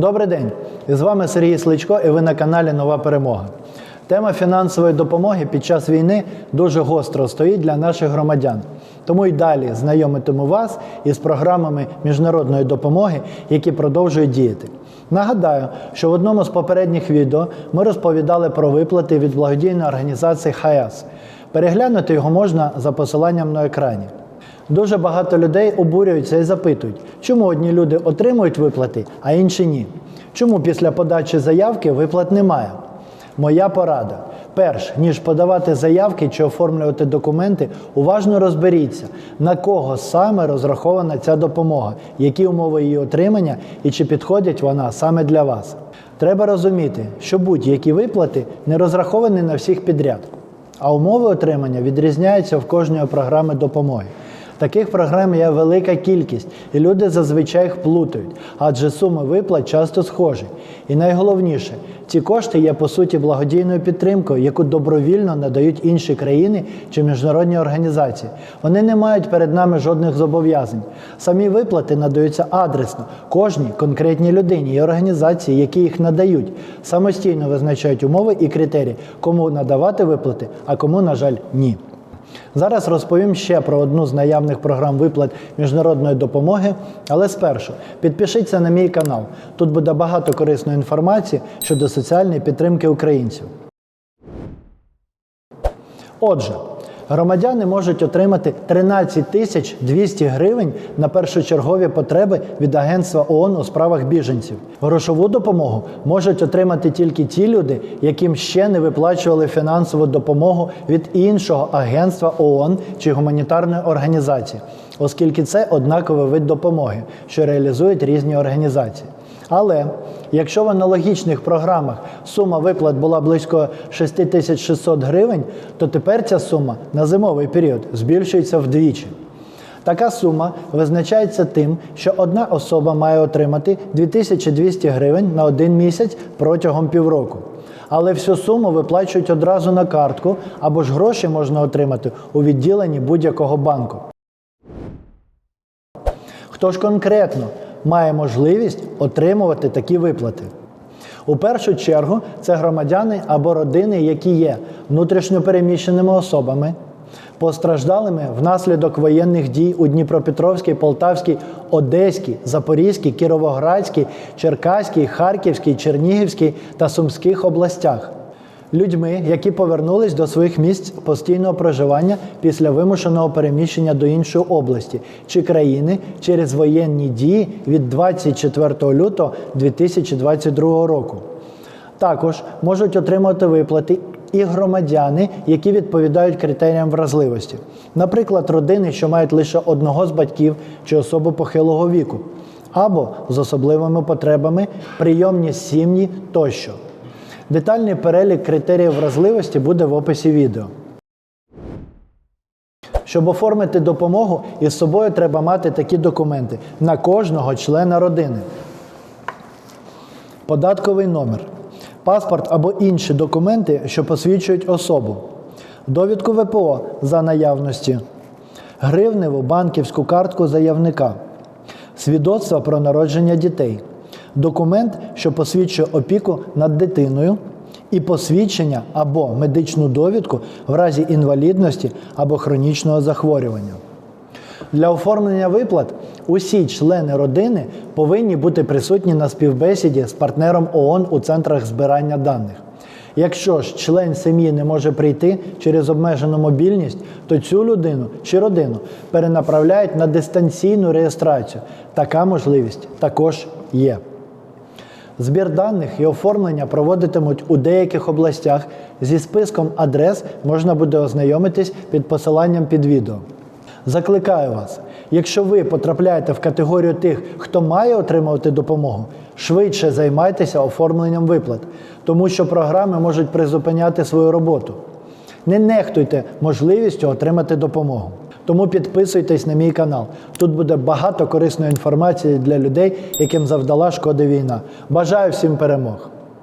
Добрий день! З вами Сергій Сличко і ви на каналі Нова Перемога. Тема фінансової допомоги під час війни дуже гостро стоїть для наших громадян. Тому й далі знайомитиму вас із програмами міжнародної допомоги, які продовжують діяти. Нагадаю, що в одному з попередніх відео ми розповідали про виплати від благодійної організації ХАЯС. Переглянути його можна за посиланням на екрані. Дуже багато людей обурюються і запитують, чому одні люди отримують виплати, а інші ні. Чому після подачі заявки виплат немає? Моя порада. Перш ніж подавати заявки чи оформлювати документи, уважно розберіться, на кого саме розрахована ця допомога, які умови її отримання і чи підходить вона саме для вас. Треба розуміти, що будь-які виплати не розраховані на всіх підряд, а умови отримання відрізняються в кожної програми допомоги. Таких програм є велика кількість, і люди зазвичай їх плутають, адже суми виплат часто схожі. І найголовніше, ці кошти є по суті благодійною підтримкою, яку добровільно надають інші країни чи міжнародні організації. Вони не мають перед нами жодних зобов'язань. Самі виплати надаються адресно кожній конкретній людині і організації, які їх надають, самостійно визначають умови і критерії, кому надавати виплати, а кому, на жаль, ні. Зараз розповім ще про одну з наявних програм виплат міжнародної допомоги, але спершу підпишіться на мій канал. Тут буде багато корисної інформації щодо соціальної підтримки українців. Отже, громадяни можуть отримати 13 тисяч 200 гривень на першочергові потреби від Агентства ООН у справах біженців. Грошову допомогу можуть отримати тільки ті люди, яким ще не виплачували фінансову допомогу від іншого агентства ООН чи гуманітарної організації, оскільки це однаковий вид допомоги, що реалізують різні організації. Але якщо в аналогічних програмах сума виплат була близько 6600 гривень, то тепер ця сума на зимовий період збільшується вдвічі. Така сума визначається тим, що одна особа має отримати 2200 гривень на один місяць протягом півроку. Але всю суму виплачують одразу на картку або ж гроші можна отримати у відділенні будь-якого банку. Хто ж конкретно має можливість отримувати такі виплати? У першу чергу це громадяни або родини, які є внутрішньопереміщеними особами, постраждалими внаслідок воєнних дій у Дніпропетровській, Полтавській, Одеській, Запорізькій, Кіровоградській, Черкаській, Харківській, Чернігівській та Сумських областях. Людьми, які повернулись до своїх місць постійного проживання після вимушеного переміщення до іншої області чи країни через воєнні дії від 24 лютого 2022 року. Також можуть отримати виплати і громадяни, які відповідають критеріям вразливості, наприклад, родини, що мають лише одного з батьків чи особу похилого віку, або з особливими потребами, прийомні сім'ї тощо. Детальний перелік критеріїв вразливості буде в описі відео. Щоб оформити допомогу, із собою треба мати такі документи на кожного члена родини. Податковий номер, паспорт або інші документи, що посвідчують особу, довідку ВПО за наявності, гривневу банківську картку заявника, свідоцтво про народження дітей, документ, що посвідчує опіку над дитиною, і посвідчення або медичну довідку в разі інвалідності або хронічного захворювання. Для оформлення виплат усі члени родини повинні бути присутні на співбесіді з партнером ООН у центрах збирання даних. Якщо ж член сім'ї не може прийти через обмежену мобільність, то цю людину чи родину перенаправляють на дистанційну реєстрацію. Така можливість також є. Збір даних і оформлення проводитимуть у деяких областях. Зі списком адрес можна буде ознайомитись під посиланням під відео. Закликаю вас, якщо ви потрапляєте в категорію тих, хто має отримувати допомогу, швидше займайтеся оформленням виплат, тому що програми можуть призупиняти свою роботу. Не нехтуйте можливістю отримати допомогу. Тому підписуйтесь на мій канал. Тут буде багато корисної інформації для людей, яким завдала шкоди війна. Бажаю всім перемог!